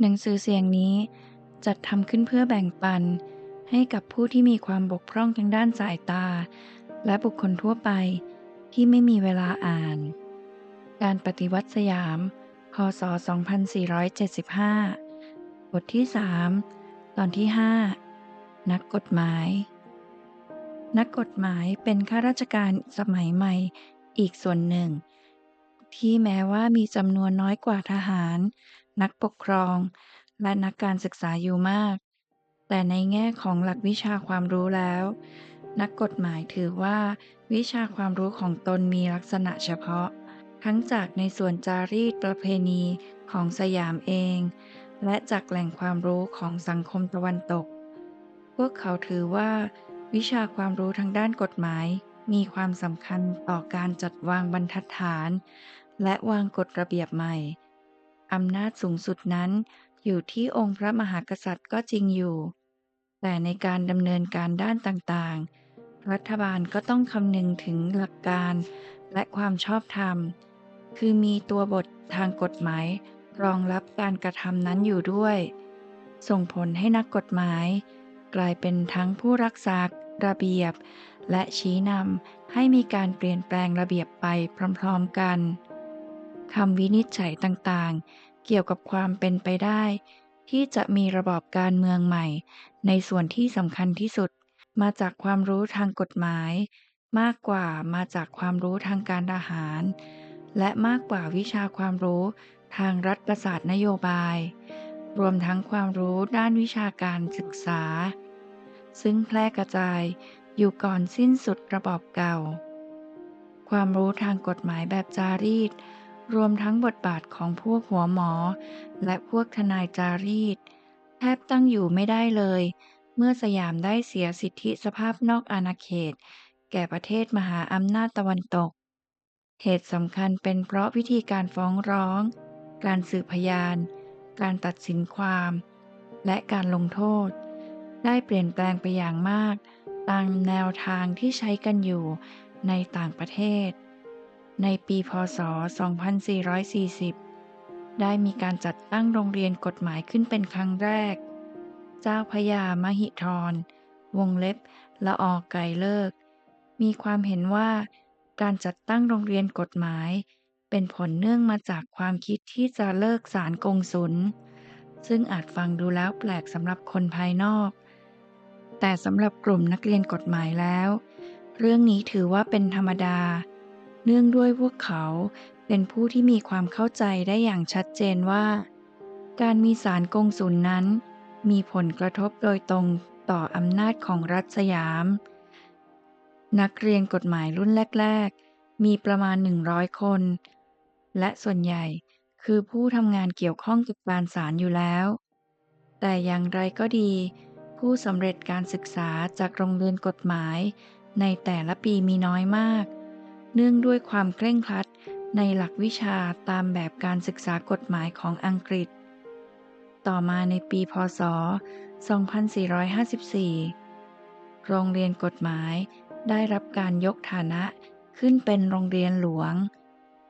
หนังสือเสียงนี้จัดทำขึ้นเพื่อแบ่งปัน ให้กับผู้ที่มีความบกพร่องทางด้านสายตา และบุคคลทั่วไปที่ไม่มีเวลาอ่าน การปฏิวัติสยาม พศ 2475 บทที่ 3 ตอนที่ 5 นักกฎหมาย นักกฎหมายเป็นข้าราชการสมัยใหม่อีกส่วนหนึ่ง ที่แม้ว่ามีจำนวนน้อยกว่าทหาร นักปกครอง และนักการศึกษาอยู่มาก แต่ในแง่ของหลักวิชาความรู้แล้ว นักกฎหมายถือว่า วิชาความรู้ของตนมีลักษณะเฉพาะ ทั้งจากในส่วนจารีตประเพณีของสยามเอง และจากแหล่งความรู้ของสังคมตะวันตก พวกเขาถือว่า วิชาความรู้ทางด้านกฎหมายมีความสำคัญต่อการจัดวางบรรทัดฐาน และวางกฎระเบียบใหม่ อำนาจสูงสุดนั้นอยู่ที่องค์พระมหากษัตริย์ก็จริงอยู่ แต่ในการดำเนินการด้านต่างๆ รัฐบาลก็ต้องคำนึงถึงหลักการและความชอบธรรม คือมีตัวบททางกฎหมายรองรับการกระทำนั้นอยู่ด้วย ส่งผลให้นักกฎหมาย กลายเป็นทั้งผู้รักษาระเบียบ และชี้นำให้มีการเปลี่ยนแปลงระเบียบไปพร้อม ๆกัน คำวินิจฉัยต่างๆ เกี่ยวกับความเป็นไปได้ ที่จะมีระบอบการเมืองใหม่ ในส่วนที่สำคัญที่สุด มาจากความรู้ทางกฎหมาย มากกว่ามาจากความรู้ทางการทหาร และมากกว่าวิชาความรู้ทางรัฐศาสตร์นโยบาย รวมทั้งความรู้ด้านวิชาการศึกษา ซึ่งแพร่กระจายอยู่ก่อนสิ้นสุดระบอบเก่า ความรู้ทางกฎหมายแบบจารีต รวมทั้งบทบาทของพวกหัวหมอ และพวกทนายจารีต แทบตั้งอยู่ไม่ได้เลย เมื่อสยามได้เสียสิทธิสภาพนอกอาณาเขต แก่ประเทศมหาอำนาจตะวันตก เหตุสำคัญเป็นเพราะวิธีการฟ้องร้อง การสืบพยาน การตัดสินความ และการลงโทษ ได้เปลี่ยนแปลงไปอย่างมาก ตามแนวทางที่ใช้กันอยู่ในต่างประเทศ ในปีพศ 2440 ได้มีการจัดตั้งโรงเรียนกฎหมายขึ้นเป็นครั้งแรก เจ้าพญามหิธร วงเล็บละออกไก่เลิก มีความเห็นว่าการจัดตั้งโรงเรียนกฎหมาย เป็นผลเนื่องมาจากความคิดที่จะเลิกสารกงสุลซึ่งอาจฟังดูแล้วแปลกสำหรับคนภายนอก แต่สำหรับกลุ่มนักเรียนกฎหมายแล้ว เรื่องนี้ถือว่าเป็นธรรมดา เนื่องด้วยพวกเขาเป็นผู้ที่มีความเข้าใจได้อย่างชัดเจนว่า การมีสารกงสุลนั้น มีผลกระทบโดยตรงต่ออำนาจของรัฐสยาม นักเรียนกฎหมายรุ่นแรก ๆ มีประมาณ 100 คน และส่วนใหญ่คือผู้ทำงานเกี่ยวข้องกับการศาลอยู่แล้ว แต่อย่างไรก็ดี ผู้สำเร็จการศึกษาจากโรงเรียนกฎหมายในแต่ละปีมีน้อยมาก เนื่องด้วยความเคร่งครัดในหลักวิชาตามแบบการศึกษากฎหมายของอังกฤษ ต่อมาในปีพศ 2454 โรงเรียนกฎหมายได้รับการยกฐานะขึ้นเป็นโรงเรียนหลวง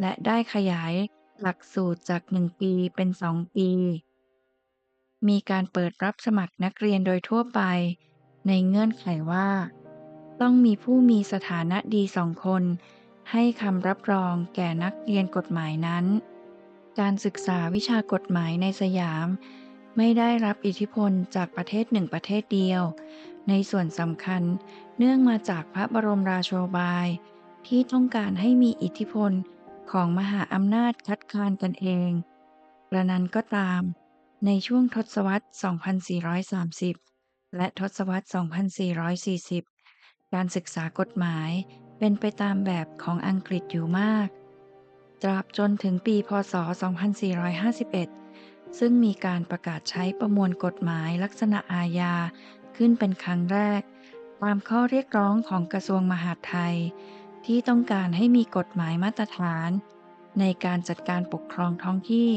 และได้ขยายหลักสูตรจาก 1 ปีเป็น 2 ปี มีการเปิดรับสมัครนักเรียนโดยทั่วไป ในเงื่อนไขว่า ต้องมีผู้มีสถานะดีสองคน ให้คำรับรองแก่นักเรียนกฎหมายนั้น การศึกษาวิชากฎหมายในสยาม ไม่ได้รับอิทธิพลจากประเทศหนึ่งประเทศเดียว ในส่วนสำคัญเนื่องมาจากพระบรมราโชบาย ที่ต้องการให้มีอิทธิพลของมหาอำนาจคัดค้านกันเอง กระนั้นก็ตาม ในช่วงทศวรรษ 2430 และทศวรรษ 2440 การศึกษากฎหมาย เป็นไปตามแบบของอังกฤษอยู่มาก ตราบจนถึงปีพศ 2451 ซึ่งมีการประกาศใช้ประมวลกฎหมายลักษณะอาญาขึ้นเป็นครั้งแรก ตามข้อเรียกร้องของกระทรวงมหาดไทย ที่ต้องการให้มีกฎหมายมาตรฐาน ในการจัดการปกครองท้องที่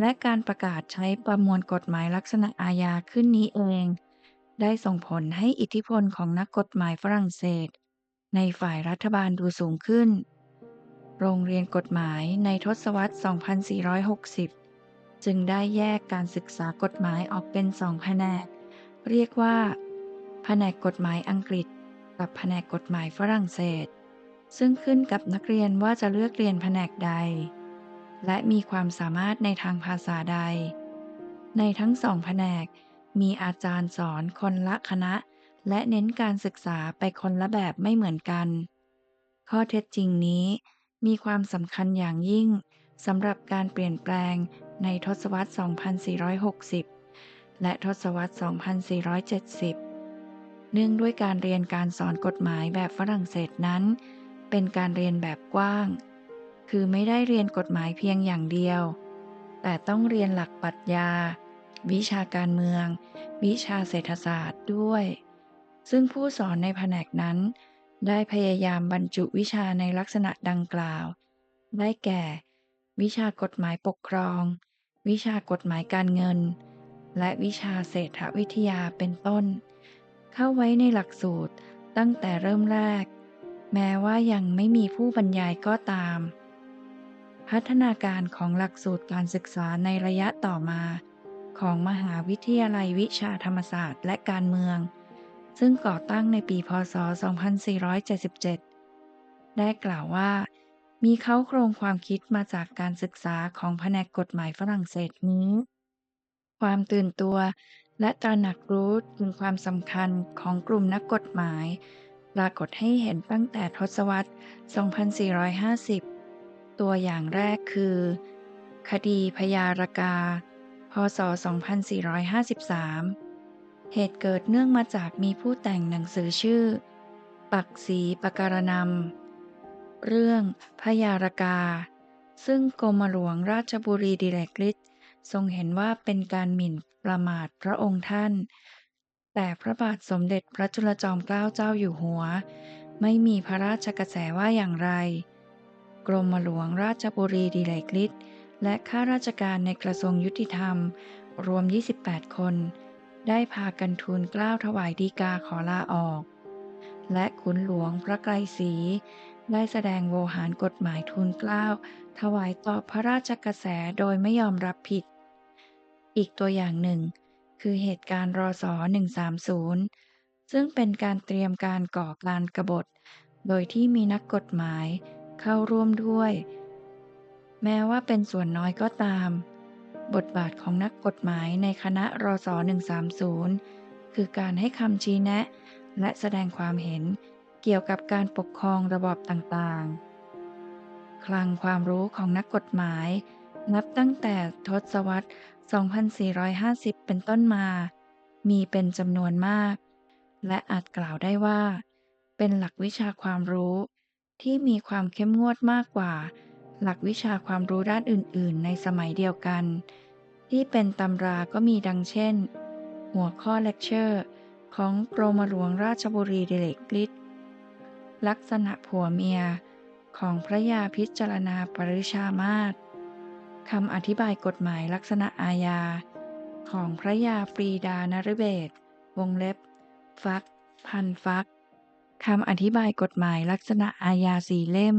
และการประกาศใช้ประมวลกฎหมายลักษณะอาญาขึ้นนี้เอง ได้ส่งผลให้อิทธิพลของนักกฎหมายฝรั่งเศส ในฝ่ายรัฐบาลดูสูงขึ้น โรงเรียนกฎหมายในทศวรรษ 2460 จึงได้แยกการศึกษากฎหมายออกเป็นสองแผนก เรียกว่า แผนกกฎหมายอังกฤษ กับแผนกกฎหมายฝรั่งเศส ซึ่งขึ้นกับนักเรียนว่าจะเลือกเรียนแผนกใด และมีความสามารถในทางภาษาใด ในทั้งสองแผนกมีอาจารย์สอนคนละคณะ และเน้นการศึกษาไปคนละแบบไม่เหมือนกัน ข้อเท็จจริงนี้มีความสำคัญอย่างยิ่งสำหรับการเปลี่ยนแปลงในทศวรรษ 2460 และทศวรรษ 2470 เนื่องด้วยการเรียนการสอนกฎหมายแบบฝรั่งเศสนั้น เป็นการเรียนแบบกว้าง คือไม่ได้เรียนกฎหมายเพียงอย่างเดียว แต่ต้องเรียนหลักปรัชญา วิชาการเมือง วิชาเศรษฐศาสตร์ด้วย ซึ่งผู้สอนในแผนกนั้น ได้พยายามบรรจุวิชาในลักษณะดังกล่าว ได้แก่ วิชากฎหมายปกครอง วิชากฎหมายการเงิน และวิชาเศรษฐวิทยาเป็นต้น เข้าไว้ในหลักสูตรตั้งแต่เริ่มแรก แม้ว่ายังไม่มีผู้บรรยายก็ตาม พัฒนาการของหลักสูตรการศึกษาในระยะต่อมา ของมหาวิทยาลัยวิชาธรรมศาสตร์และการเมือง ซึ่งก่อตั้งในปีพศ 2477 ได้กล่าวว่า มีเขาโครงความคิดมาจากการศึกษาของแผนกกฎหมายฝรั่งเศสนี้ ความตื่นตัวและตระหนักรู้ถึงความสำคัญของกลุ่มนักกฎหมาย ปรากฏให้เห็นตั้งแต่ทศวรรษ 2450 ตัวอย่างแรกคือ คดีพยารกา พศ 2453 เหตุเกิดเนื่องมาจากมีผู้แต่งหนังสือชื่อ ปักศรีปการนำเรื่องพยารกา ซึ่งกรมหลวงราชบุรีดิเรกฤทธิ์ทรงเห็นว่าเป็นการหมิ่นประมาทพระองค์ท่าน แต่พระบาทสมเด็จพระจุลจอมเกล้าเจ้าอยู่หัว ไม่มีพระราชกระแสว่าอย่างไร กรมหลวงราชบุรีดิเรกฤทธิ์และข้าราชการในกระทรวงยุติธรรม รวม 28 คน ได้พากันทูลกล้าวถวายดีกาขอลาออก และขุนหลวงพระไกรศรีได้แสดงโวหารกฎหมายทูลกล้าว ถวายต่อพระราชกระแสโดยไม่ยอมรับผิด อีกตัวอย่างหนึ่ง คือเหตุการณ์รอสอ130 ซึ่งเป็นการเตรียมการก่อการกบฏ โดยที่มีนักกฎหมายเข้าร่วมด้วย แม้ว่าเป็นส่วนน้อยก็ตาม บทบาทของนักกฎหมายในคณะรอสอ130 คือการให้คำชี้แนะ และแสดงความเห็นเกี่ยวกับการปกครองระบอบต่างๆ คลังความรู้ของนักกฎหมาย นับตั้งแต่ทศวรรษ 2450 เป็นต้นมา มีเป็นจำนวนมาก และอาจกล่าวได้ว่า เป็นหลักวิชาความรู้ที่มีความเข้มงวดมากกว่า หลักวิชาความรู้ด้านอื่น ๆ ในสมัยเดียวกัน ที่เป็นตำราก็มีดังเช่น หัวข้อเลคเชอร์ ของกรมหลวงราชบุรีเดิกฤทธิ์ลักษณะผัวเมียของพระยาพิจารณาปริชามาศคำอธิบายกฎหมายลักษณะอาญา ของพระยาปรีดานฤเบศวงเล็บ ฟัก พันฟักคำอธิบายกฎหมายลักษณะอาญาสี่เล่ม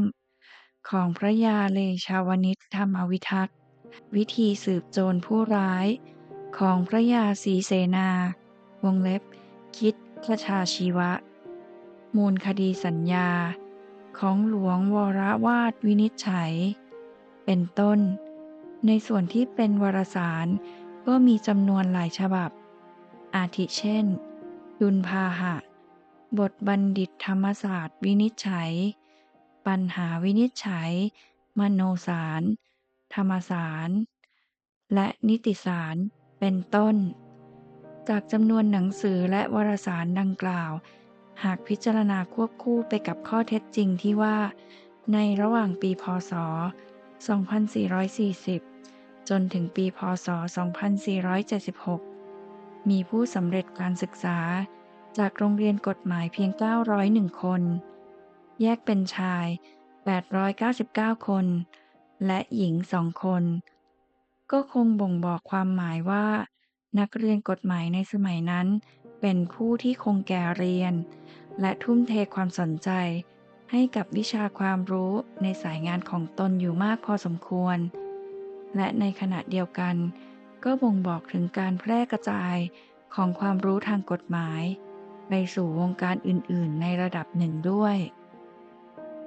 ของพระยาเลชาวนิชธรรมวิทักษ์ วิธีสืบโจรผู้ร้าย ของพระยาศรีเสนา วงเล็บ คิดพระชาชีวะ มูลคดีสัญญา ของหลวงวรวาดวินิจฉัย เป็นต้น ในส่วนที่เป็นวารสารก็มีจำนวนหลายฉบับ อาทิเช่น ดุลพาหะ บทบัณฑิตธรรมศาสตร์วินิจฉัย ปัญหาวินิจฉัย มโนสาร ธรรมสาร และนิติสาร เป็นต้น จากจำนวนหนังสือและวารสารดังกล่าว หากพิจารณาควบคู่ไปกับข้อเท็จจริงที่ว่า ในระหว่างปีพศ 2440 จนถึงปีพศ 2476 มีผู้สำเร็จการศึกษาจากโรงเรียนกฎหมายเพียง 901 คน แยกเป็นชาย 899 คน และหญิงสองคน ก็คงบ่งบอกความหมายว่า นักเรียนกฎหมายในสมัยนั้น เป็นผู้ที่คงแก่เรียน และทุ่มเทความสนใจ ให้กับวิชาความรู้ในสายงานของตนอยู่มากพอสมควร และในขณะเดียวกัน ก็บ่งบอกถึงการแพร่กระจายของความรู้ทางกฎหมาย ไปสู่วงการอื่น ๆ ในระดับหนึ่งด้วย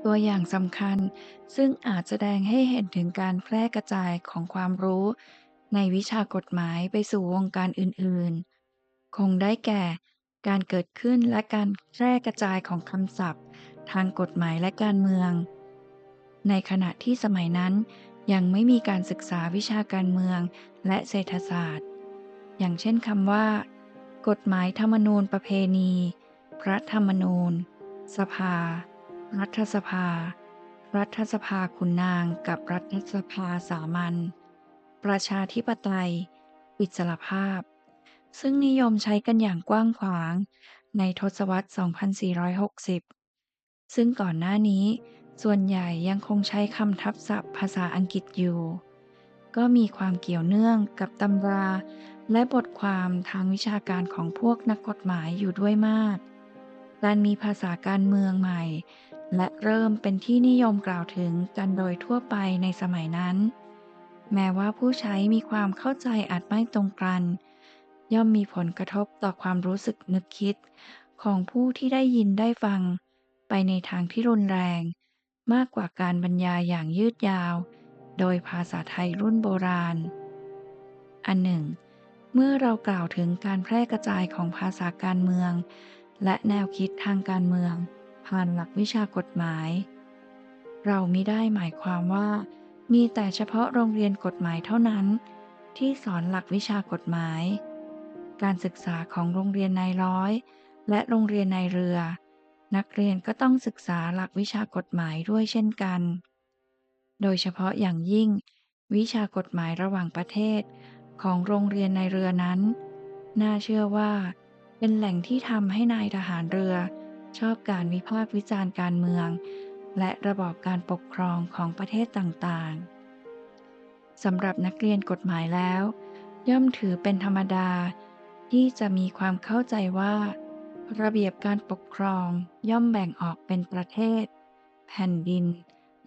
ตัวอย่างสำคัญ ซึ่งอาจแสดงให้เห็นถึงการแพร่กระจายของความรู้ ในวิชากฎหมายไปสู่วงการอื่นๆ คงได้แก่ การเกิดขึ้นและการแพร่กระจายของคำศัพท์ ทางกฎหมายและการเมือง ในขณะที่สมัยนั้น ยังไม่มีการศึกษาวิชาการเมืองและเศรษฐศาสตร์ อย่างเช่นคำว่า กฎหมายธรรมนูญประเพณี พระธรรมนูญ สภา รัฐสภา รัฐสภาขุนนางกับรัฐสภาสามัญ ประชาธิปไตย อิสรภาพ ซึ่งนิยมใช้กันอย่างกว้างขวางในทศวรรษ 2460 ซึ่งก่อนหน้านี้ ส่วนใหญ่ยังคงใช้คำทับศัพท์ภาษาอังกฤษอยู่ ก็มีความเกี่ยวเนื่องกับตำรา และบทความทางวิชาการของพวกนักกฎหมายอยู่ด้วยมาก การมีภาษาการเมืองใหม่ และเริ่มเป็นที่นิยมกล่าวถึงกันโดยทั่วไปในสมัยนั้น แม้ว่าผู้ใช้มีความเข้าใจอาจไม่ตรงกัน ย่อมมีผลกระทบต่อความรู้สึกนึกคิด ของผู้ที่ได้ยินได้ฟัง ไปในทางที่รุนแรง มากกว่าการบรรยายอย่างยืดยาว โดยภาษาไทยรุ่นโบราณ อันหนึ่ง เมื่อเรากล่าวถึงการแพร่กระจายของภาษาการเมือง และแนวคิดทางการเมือง ผ่านหลักวิชากฎหมาย เรามิได้หมายความว่า มีแต่เฉพาะโรงเรียนกฎหมายเท่านั้น ที่สอนหลักวิชากฎหมาย การศึกษาของโรงเรียนนายร้อย และโรงเรียนนายเรือ นักเรียนก็ต้องศึกษาหลักวิชากฎหมายด้วยเช่นกัน โดยเฉพาะอย่างยิ่ง วิชากฎหมายระหว่างประเทศ ของโรงเรียนนายเรือนั้น น่าเชื่อว่าเป็นแหล่งที่ทำให้นายทหารเรือ ชอบการวิพากษ์วิจารณ์การเมือง และระบอบการปกครองของประเทศต่างๆสำหรับนักเรียนกฎหมายแล้ว ย่อมถือเป็นธรรมดา ที่จะมีความเข้าใจว่า ระเบียบการปกครองย่อมแบ่งออกเป็นประเทศ แผ่นดิน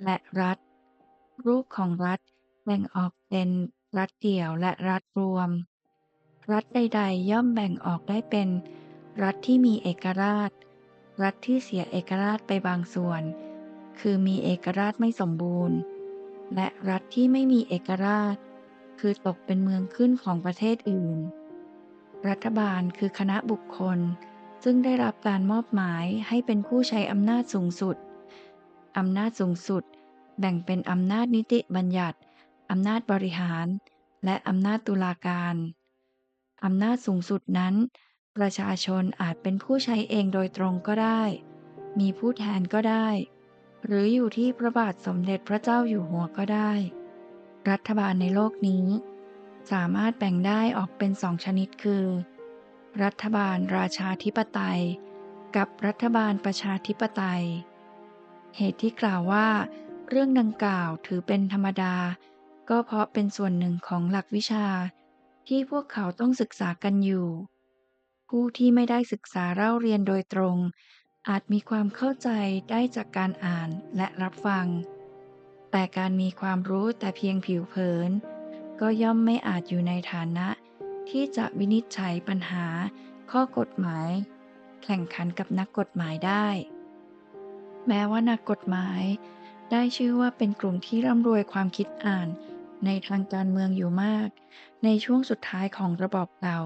และรัฐ รูปของรัฐแบ่งออกเป็นรัฐเดี่ยวและรัฐรวม รัฐใด ๆ ย่อมแบ่งออกได้เป็น รัฐที่มีเอกราช รัฐที่เสียเอกราชไปบางส่วน คือมีเอกราชไม่สมบูรณ์ และรัฐที่ไม่มีเอกราช คือตกเป็นเมืองขึ้นของประเทศอื่น รัฐบาลคือคณะบุคคล ซึ่งได้รับการมอบหมายให้เป็นผู้ใช้อำนาจสูงสุด อำนาจสูงสุด แบ่งเป็นอำนาจนิติบัญญัติ อำนาจบริหาร และอำนาจตุลาการ อำนาจสูงสุดนั้น ประชาชนอาจเป็นผู้ใช้เองโดยตรงก็ได้ มีผู้แทนก็ได้ หรืออยู่ที่พระบาทสมเด็จพระเจ้าอยู่หัวก็ได้ รัฐบาลในโลกนี้ สามารถแบ่งได้ออกเป็นสองชนิดคือ รัฐบาลราชาธิปไตย กับรัฐบาลประชาธิปไตย เหตุที่กล่าวว่า เรื่องดังกล่าวถือเป็นธรรมดา ก็เพราะเป็นส่วนหนึ่งของหลักวิชาที่พวกเขาต้องศึกษากันอยู่ ผู้ที่ไม่ได้ศึกษาเล่าเรียนโดยตรง อาจมีความเข้าใจได้จากการอ่านและรับฟัง แต่การมีความรู้แต่เพียงผิวเผิน ก็ย่อมไม่อาจอยู่ในฐานะ ที่จะวินิจฉัยปัญหา ข้อกฎหมาย แข่งขันกับนักกฎหมายได้ แม้ว่านักกฎหมาย ได้ชื่อว่าเป็นกลุ่มที่ร่ำรวยความคิดอ่านในทางการเมืองอยู่มาก ในช่วงสุดท้ายของระบอบเก่า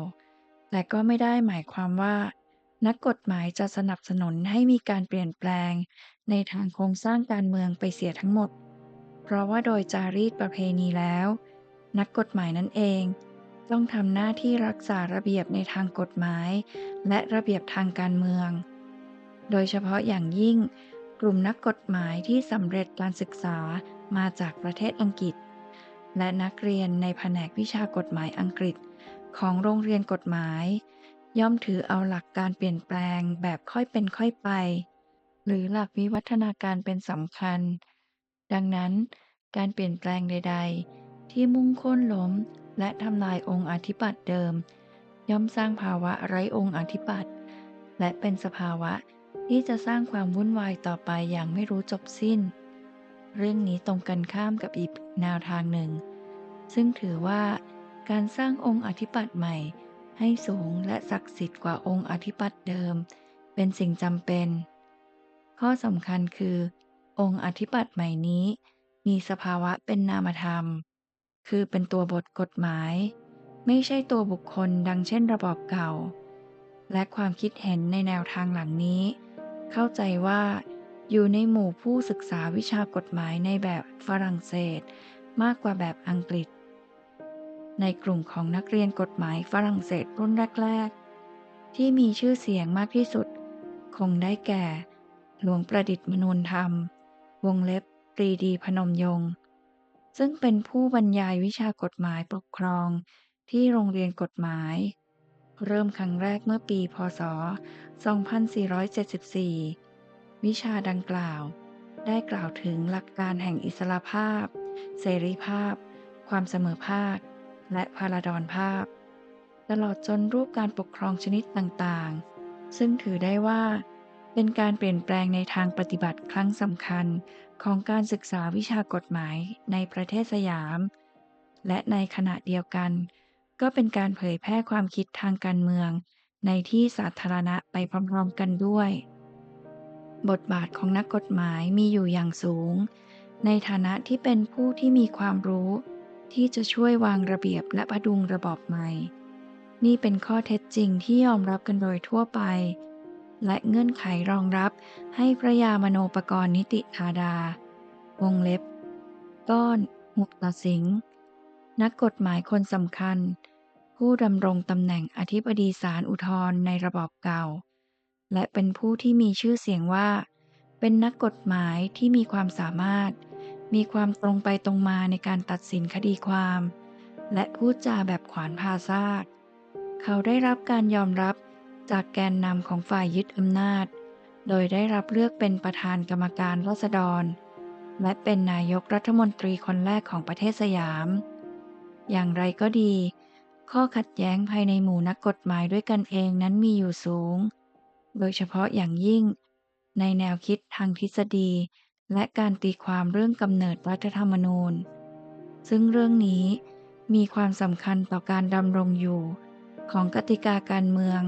แต่ก็ไม่ได้หมายความว่า นักกฎหมายจะสนับสนุนให้มีการเปลี่ยนแปลง ในทางโครงสร้างการเมืองไปเสียทั้งหมด เพราะว่าโดยจารีตประเพณีแล้ว นักกฎหมายนั่นเอง ต้องทำหน้าที่รักษาระเบียบในทางกฎหมาย และระเบียบทางการเมือง โดยเฉพาะอย่างยิ่ง กลุ่มนักกฎหมายที่สำเร็จการศึกษามาจากประเทศอังกฤษ และนักเรียนในแผนกวิชากฎหมายอังกฤษ ของโรงเรียนกฎหมาย ย่อมถือเอาหลักการเปลี่ยนแปลงแบบค่อยเป็นค่อยไป หรือหลักวิวัฒนาการเป็นสำคัญ ดังนั้น การเปลี่ยนแปลงใด ๆ ที่มุ่งโค่นล้ม และทำลายองค์อธิปัตย์เดิม ย่อมสร้างภาวะไร้องค์อธิปัตย์และเป็นสภาวะที่จะสร้างความวุ่นวายต่อไปอย่างไม่รู้จบสิ้น เรื่องนี้ตรงกันข้ามกับอีกแนวทางหนึ่ง ซึ่งถือว่าการสร้างองค์อธิปัตย์ใหม่ ให้สูงและศักดิ์สิทธิ์กว่าองค์อธิปัตย์เดิม เป็นสิ่งจำเป็น ข้อสำคัญคือ องค์อธิปัตย์ใหม่นี้ มีสภาวะเป็นนามธรรม คือเป็นตัวบทกฎหมาย ไม่ใช่ตัวบุคคลดังเช่นระบอบเก่า และความคิดเห็นในแนวทางหลังนี้ เข้าใจว่า อยู่ในหมู่ผู้ศึกษาวิชากฎหมายในแบบฝรั่งเศส มากกว่าแบบอังกฤษ ในกลุ่มของนักเรียนกฎหมายฝรั่งเศสรุ่นแรก ๆ ที่มีชื่อเสียงมากที่สุด คงได้แก่ หลวงประดิษฐ์มนูนธรรม วงเล็บปรีดีพนมยงค์ซึ่งเป็นผู้บรรยายวิชากฎหมายปกครองที่โรงเรียนกฎหมาย เริ่มครั้งแรกเมื่อปี พ.ศ.2474 วิชาดังกล่าว ได้กล่าวถึงหลักการแห่งอิสระภาพ เสรีภาพ ความเสมอภาค และพาราดอนภาพ ตลอดจนรูปการปกครองชนิดต่างๆ ซึ่งถือได้ว่า เป็นการเปลี่ยนแปลงในทางปฏิบัติครั้งสำคัญของการศึกษาวิชากฎหมายในประเทศสยาม และในขณะเดียวกัน ก็เป็นการเผยแพร่ความคิดทางการเมืองในที่สาธารณะไปพร้อมๆกันด้วย บทบาทของนักกฎหมายมีอยู่อย่างสูง ในฐานะที่เป็นผู้ที่มีความรู้ ที่จะช่วยวางระเบียบและพดุงระบอบใหม่ นี่เป็นข้อเท็จจริงที่ยอมรับกันโดยทั่วไป และเงื่อนไขรองรับให้พระยามโนปกรณ์นิติธาดา วงเล็บ ก้อนมุกตสิงนักกฎหมายคนสำคัญ ผู้ดำรงตำแหน่งอธิบดีศาลอุทธรณ์ในระบอบเก่า และเป็นผู้ที่มีชื่อเสียงว่า เป็นนักกฎหมายที่มีความสามารถ มีความตรงไปตรงมาในการตัดสินคดีความ และพูดจาแบบขวานพาซากเขาได้รับการยอมรับจากแกนนำของฝ่ายยึดอำนาจ โดยได้รับเลือกเป็นประธานกรรมการราษฎร และเป็นนายกรัฐมนตรีคนแรกของประเทศสยาม อย่างไรก็ดี ข้อขัดแย้งภายในหมู่นักกฎหมายด้วยกันเองนั้นมีอยู่สูง โดยเฉพาะอย่างยิ่ง ในแนวคิดทางทฤษฎี และการตีความเรื่องกำเนิดรัฐธรรมนูญ ซึ่งเรื่องนี้มีความสำคัญต่อการดำรงอยู่ ของกติกาการเมือง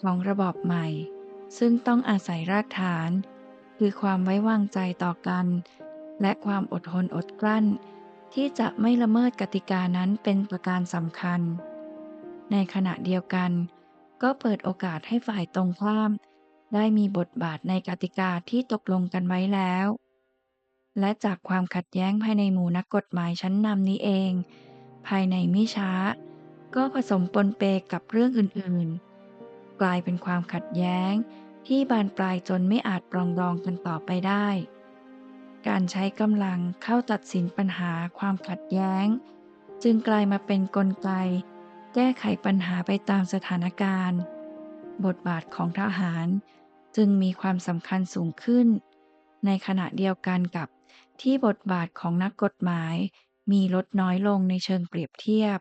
ของระบอบใหม่ ซึ่งต้องอาศัยรากฐาน คือความไว้วางใจต่อกัน และความอดทนอดกลั้น ที่จะไม่ละเมิดกติกานั้นเป็นประการสำคัญ ในขณะเดียวกัน ก็เปิดโอกาสให้ฝ่ายตรงข้าม ได้มีบทบาทในกติกาที่ตกลงกันไว้แล้ว และจากความขัดแย้งภายในหมู่นักกฎหมายชั้นนำนี้เอง ภายในไม่ช้า ก็ผสมปนเปกับเรื่องอื่นๆ กลายเป็นความขัดแย้งที่บานปลายจนไม่อาจปรองดองกันต่อไปได้ การใช้กำลังเข้าตัดสินปัญหาความขัดแย้ง จึงกลายมาเป็นนกลไก แก้ไขปัญหาไปตามสถานการณ์ บทบาทของทหารจึงมีความสำคัญสูงขึ้น ในขณะเดียวกันกับที่บทบาทของนักกฎหมายมีลดน้อยลงในเชิงเปรียบเทียบ